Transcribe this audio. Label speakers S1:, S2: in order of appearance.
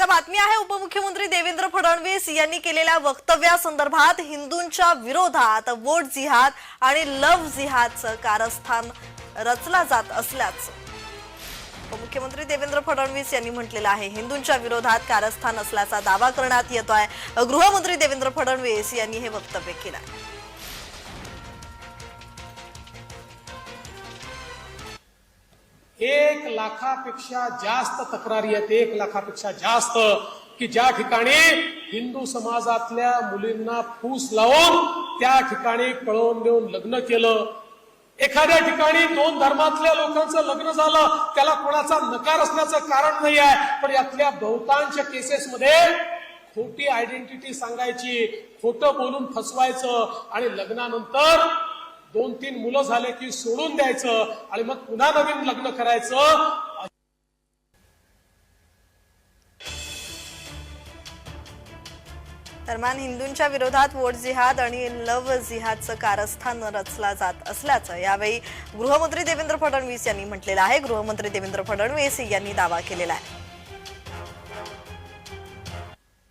S1: आता बातमी आहे उपमुख्यमंत्री देवेंद्र फडणवीस यांनी केलेल्या वक्तव्यासंदर्भात हिंदूंच्या विरोधात वोट जिहाद आणि लव्ह जिहादचं कारस्थान रचला जात असल्याचं उपमुख्यमंत्री देवेंद्र फडणवीस यांनी म्हटलेलं आहे. हिंदूंच्या विरोधात कारस्थान असल्याचा दावा करण्यात येतोय. गृहमंत्री देवेंद्र फडणवीस यांनी हे वक्तव्य केलं
S2: एक लाखापेक्षा जास्त तक्रारी आहेत. एक लाखापेक्षा जास्त की ज्या ठिकाणी हिंदू समाजातल्या मुलींना फूस लावून त्या ठिकाणी पळवून देऊन लग्न केलं. एखाद्या ठिकाणी दोन धर्मातल्या लोकांचं लग्न झालं त्याला कोणाचा नकार असण्याचं कारण नाही आहे. पण यातल्या बहुतांश केसेसमध्ये खोटी आयडेंटिटी सांगायची खोटं बोलून फसवायचं आणि लग्नानंतर दोन तीन मुलं झाले की सोडून द्यायचं आणि मग पुन्हा नवीन लग्न करायचं.
S1: दरम्यान हिंदूंच्या विरोधात वोट जिहाद आणि लव जिहादचं कारस्थान रचला जात असल्याचं यावेळी गृहमंत्री देवेंद्र फडणवीस यांनी म्हटलेलं आहे. गृहमंत्री देवेंद्र फडणवीस यांनी दावा केलेला आहे.